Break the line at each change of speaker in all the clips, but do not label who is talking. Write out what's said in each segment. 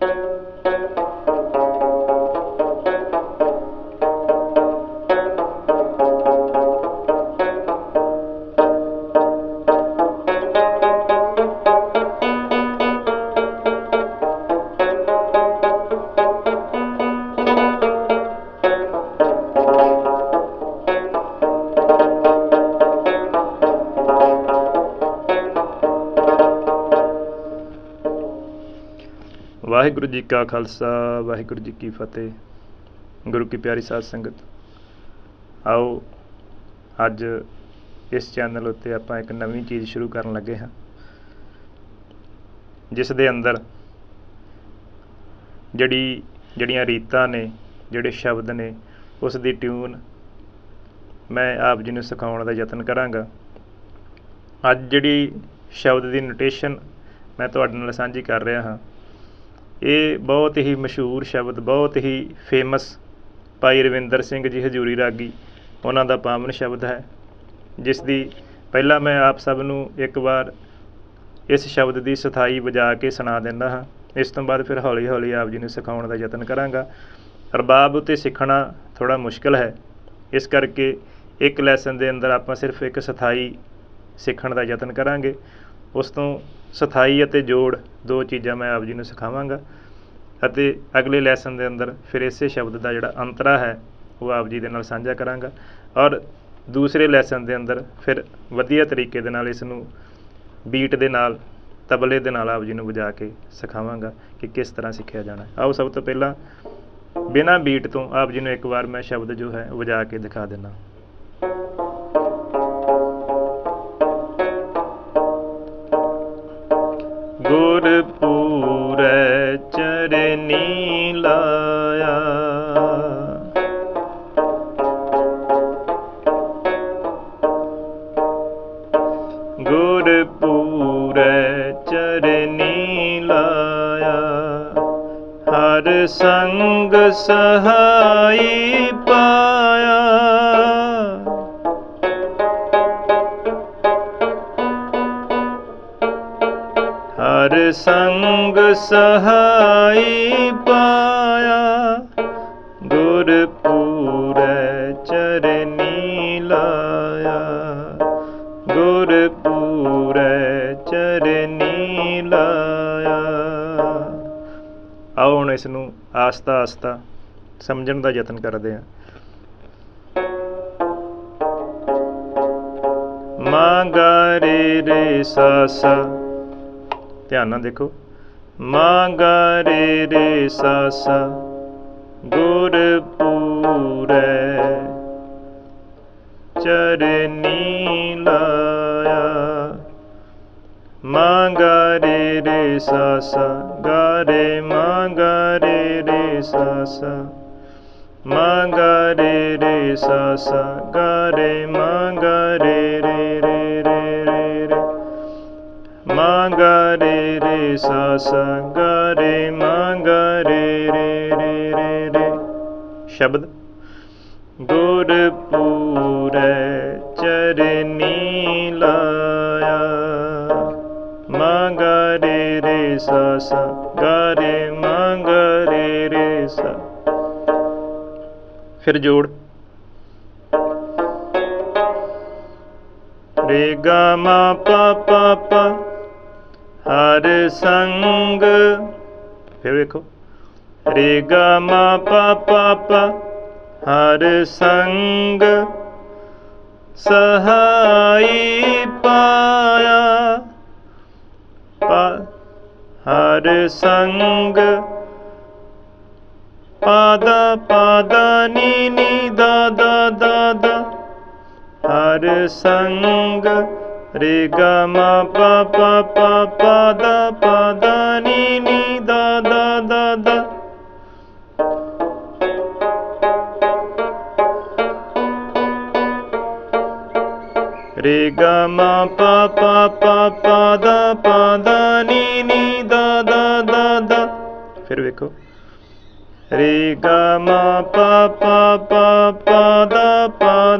Thank you. Waheguru ji ਕਾ ਖਾਲਸਾ, ਵਾਹਿਗੁਰੂ ਜੀ ਕੀ ਫਤਿਹ। ਗੁਰੂ ਕੀ ਪਿਆਰੀ ਸਾਧ ਸੰਗਤ, ਆਓ ਅੱਜ ਇਸ ਚੈਨਲ ਉੱਤੇ ਆਪਾਂ ਇੱਕ ਨਵੀਂ ਚੀਜ਼ ਸ਼ੁਰੂ ਕਰਨ ਲੱਗੇ ਹਾਂ, ਜਿਸ ਦੇ ਅੰਦਰ ਜਿਹੜੀ, ਜਿਹੜੀਆਂ ਰੀਤਾਂ ਨੇ, ਜਿਹੜੇ ਸ਼ਬਦ ਨੇ, ਉਸ ਦੀ ਟਿਊਨ ਮੈਂ ਆਪ ਜੀ ਨੂੰ ਸਿਖਾਉਣ ਦਾ ਯਤਨ ਕਰਾਂਗਾ। ਅੱਜ ਜਿਹੜੀ ਸ਼ਬਦ ਦੀ ਨੋਟੇਸ਼ਨ ਮੈਂ ਤੁਹਾਡੇ ਨਾਲ ਸਾਂਝੀ ਕਰ ਰਿਹਾ ਹਾਂ ਇਹ ਬਹੁਤ ਹੀ ਮਸ਼ਹੂਰ ਸ਼ਬਦ, ਬਹੁਤ ਹੀ ਫੇਮਸ ਭਾਈ ਰਵਿੰਦਰ ਸਿੰਘ ਜੀ ਹਜੂਰੀ ਰਾਗੀ, ਉਹਨਾਂ ਦਾ ਪਾਵਨ ਸ਼ਬਦ ਹੈ, ਜਿਸ ਦੀ ਪਹਿਲਾਂ ਮੈਂ ਆਪ ਸਭ ਨੂੰ ਇੱਕ ਵਾਰ ਇਸ ਸ਼ਬਦ ਦੀ ਸਥਾਈ ਵਜਾ ਕੇ ਸੁਣਾ ਦਿੰਦਾ ਹਾਂ। ਇਸ ਤੋਂ ਬਾਅਦ ਫਿਰ ਹੌਲੀ ਹੌਲੀ ਆਪ ਜੀ ਨੂੰ ਸਿਖਾਉਣ ਦਾ ਯਤਨ ਕਰਾਂਗਾ। ਰਬਾਬ ਉਤੇ ਸਿੱਖਣਾ ਥੋੜਾ ਮੁਸ਼ਕਲ ਹੈ। ਇਸ ਕਰਕੇ ਇੱਕ ਲੈਸਨ ਦੇ ਅੰਦਰ ਆਪਾਂ ਸਿਰਫ ਇੱਕ ਸਥਾਈ ਸਿੱਖਣ ਦਾ ਯਤਨ ਕਰਾਂਗੇ। ਉਸ ਤੋਂ ਸਥਾਈ ਅਤੇ ਜੋੜ ਦੋ ਚੀਜ਼ਾਂ ਮੈਂ ਆਪ ਜੀ ਨੂੰ ਸਿਖਾਵਾਂਗਾ ਅਤੇ ਅਗਲੇ ਲੈਸਨ ਦੇ ਅੰਦਰ ਫਿਰ ਇਸੇ ਸ਼ਬਦ ਦਾ ਜਿਹੜਾ ਅੰਤਰਾ ਹੈ, ਉਹ ਆਪ ਜੀ ਦੇ ਨਾਲ ਸਾਂਝਾ ਕਰਾਂਗਾ ਔਰ ਦੂਸਰੇ ਲੈਸਨ ਦੇ ਅੰਦਰ ਫਿਰ ਵਧੀਆ ਤਰੀਕੇ ਦੇ ਨਾਲ ਇਸ ਨੂੰ ਬੀਟ ਦੇ ਨਾਲ, ਤਬਲੇ ਦੇ ਨਾਲ ਆਪ ਜੀ ਨੂੰ ਵਜਾ ਕੇ ਸਿਖਾਵਾਂਗਾ ਕਿ ਕਿਸ ਤਰ੍ਹਾਂ ਸਿੱਖਿਆ ਜਾਣਾ। ਆਓ ਸਭ ਤੋਂ ਪਹਿਲਾਂ ਬਿਨਾਂ ਬੀਟ ਤੋਂ ਆਪ ਜੀ ਨੂੰ ਇੱਕ ਵਾਰ ਮੈਂ ਸ਼ਬਦ ਜੋ ਹੈ ਵਜਾ ਕੇ ਦਿਖਾ ਦਿੰਦਾ। ਗੁਰਪੂਰੈ ਚਰਨੀ ਲਾਇਆ। ਗੁਰਪੂਰੈ ਚਰਨੀ ਲਾਇਆ। ਹਰ ਸੰਗ ਸਹਾਈ ਪਾਇਆ। ਹਰ ਸੰਗ ਸਹਾਈ ਪਾਇਆ ਗੁਰਪੂਰੈ ਚਰਨੀ ਲਾਇਆ। ਗੁਰਪੂਰੈ ਚਰਨੀ ਲਾਇਆ। ਆਓ ਹੁਣ ਇਸ ਨੂੰ ਆਸਤਾ ਆਸਤਾ ਸਮਝਣ ਦਾ ਯਤਨ ਕਰਦੇ ਹਾਂ। ਮਾਂ ਗਾ ਰੇ ਰੇ ਸਾ ਸਾ ਧਿਆਨ ਨਾਲ ਦੇਖੋ। ਮਾ ਗਾ ਰੇ ਰੇ ਸਾ ਸਾ ਗੁਰਪੂਰੈ ਚਰਨੀ ਲਾਇਆ। ਮਾ ਗਾ ਰੇ ਰੇ ਸਾ ਸਾ ਗਾ ਰੇ ਮਾਂ ਗਾ ਰੇ ਰੇ ਸਾ ਸਾ ਮਾਂ ਗਾ ਰੇ ਰੇ ਸਾ ਸਾ ਗਾ ਰੇ ਮਾ ਗਾ ਰੇ ਰੇ ਮਾਂ ਗਾ ਰੇ ਰੇ ਸਾ ਸਾ ਗਾ ਰੇ ਰੇ ਰੇ ਰੇ ਰੇ ਰੇ ਸ਼ਬਦ ਗੁਰਪੂਰੈ ਚਰਨੀ ਲਾਇਆ ਮਾਂ ਰੇ ਰੇ ਸਾ ਸਾ ਗਾ ਰੇ ਮਾਂ ਰੇ ਸਾ ਫਿਰ ਜੋੜ ਰੇ ਗਾ ਮਾ ਪਾ ਪਾ ਪਾ ਹਰ ਸੰਗ ਫਿਰ ਵੇਖੋ ਰੇ ਗਾ ਮਾ ਪਾ ਪਾ ਪਾ ਹਰ ਸੰਗ ਸਹਾਈ ਪਾਇਆ ਪਾ ਹਰ ਸੰਗ ਪਾਦਾ ਪਾਦਾ ਨੀ ਨੀ ਦਾ ਦਾ ਦਾ ਦਾ ਹਰ ਸੰਗ re ga ma pa pa pa pa da pa da ni ni da da da da re ga ma pa pa pa pa da pa da ni ni da da da da फिर देखो।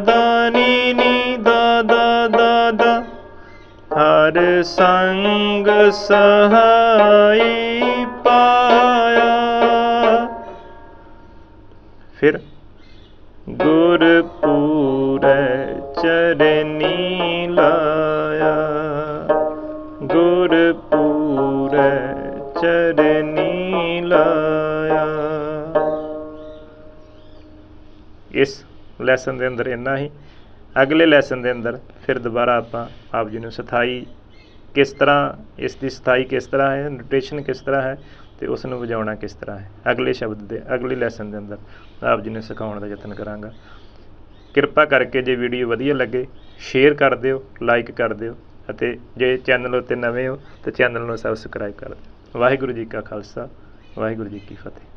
da नि नि ਹਰ ਸੰਗ ਸਹਾਈ ਪਾਇਆ। ਫਿਰ ਗੁਰ ਪੂਰੇ ਚਰਨੀ ਲਾਇਆ। ਗੁਰ ਪੂਰੇ ਚਰਨੀ ਲਾਇਆ। ਇਸ ਲੈਸਨ ਦੇ ਅੰਦਰ ਇੰਨਾ ਹੀ। ਅਗਲੇ ਲੈਸਨ ਦੇ ਅੰਦਰ ਫਿਰ ਦੁਬਾਰਾ ਆਪਾਂ ਆਪ ਜੀ ਨੂੰ ਸਥਾਈ ਕਿਸ ਤਰ੍ਹਾਂ, ਇਸ ਦੀ ਸਥਾਈ ਕਿਸ ਤਰ੍ਹਾਂ ਹੈ ਨੋਟੇਸ਼ਨ ਕਿਸ ਤਰ੍ਹਾਂ ਹੈ ਤੇ ਉਸ ਨੂੰ ਵਜਾਉਣਾ ਕਿਸ ਤਰ੍ਹਾਂ ਹੈ। ਅਗਲੇ ਸ਼ਬਦ ਦੇ, ਅਗਲੇ ਲੈਸਨ ਦੇ ਅੰਦਰ ਆਪ ਜੀ ਨੂੰ ਸਿਖਾਉਣ ਦਾ ਯਤਨ ਕਰਾਂਗਾ। ਕਿਰਪਾ ਕਰਕੇ ਜੇ ਵੀਡੀਓ ਵਧੀਆ ਲੱਗੇ ਸ਼ੇਅਰ ਕਰ ਦਿਓ ਲਾਈਕ ਕਰ ਦਿਓ ਅਤੇ ਜੇ ਚੈਨਲ ਉੱਤੇ ਨਵੇਂ ਹੋ, ਤਾਂ ਚੈਨਲ ਨੂੰ ਸਬਸਕ੍ਰਾਈਬ ਕਰ ਦਿਓ। ਵਾਹਿਗੁਰੂ ਜੀ ਕਾ ਖਾਲਸਾ, ਵਾਹਿਗੁਰੂ ਜੀ ਕੀ ਫਤਿਹ।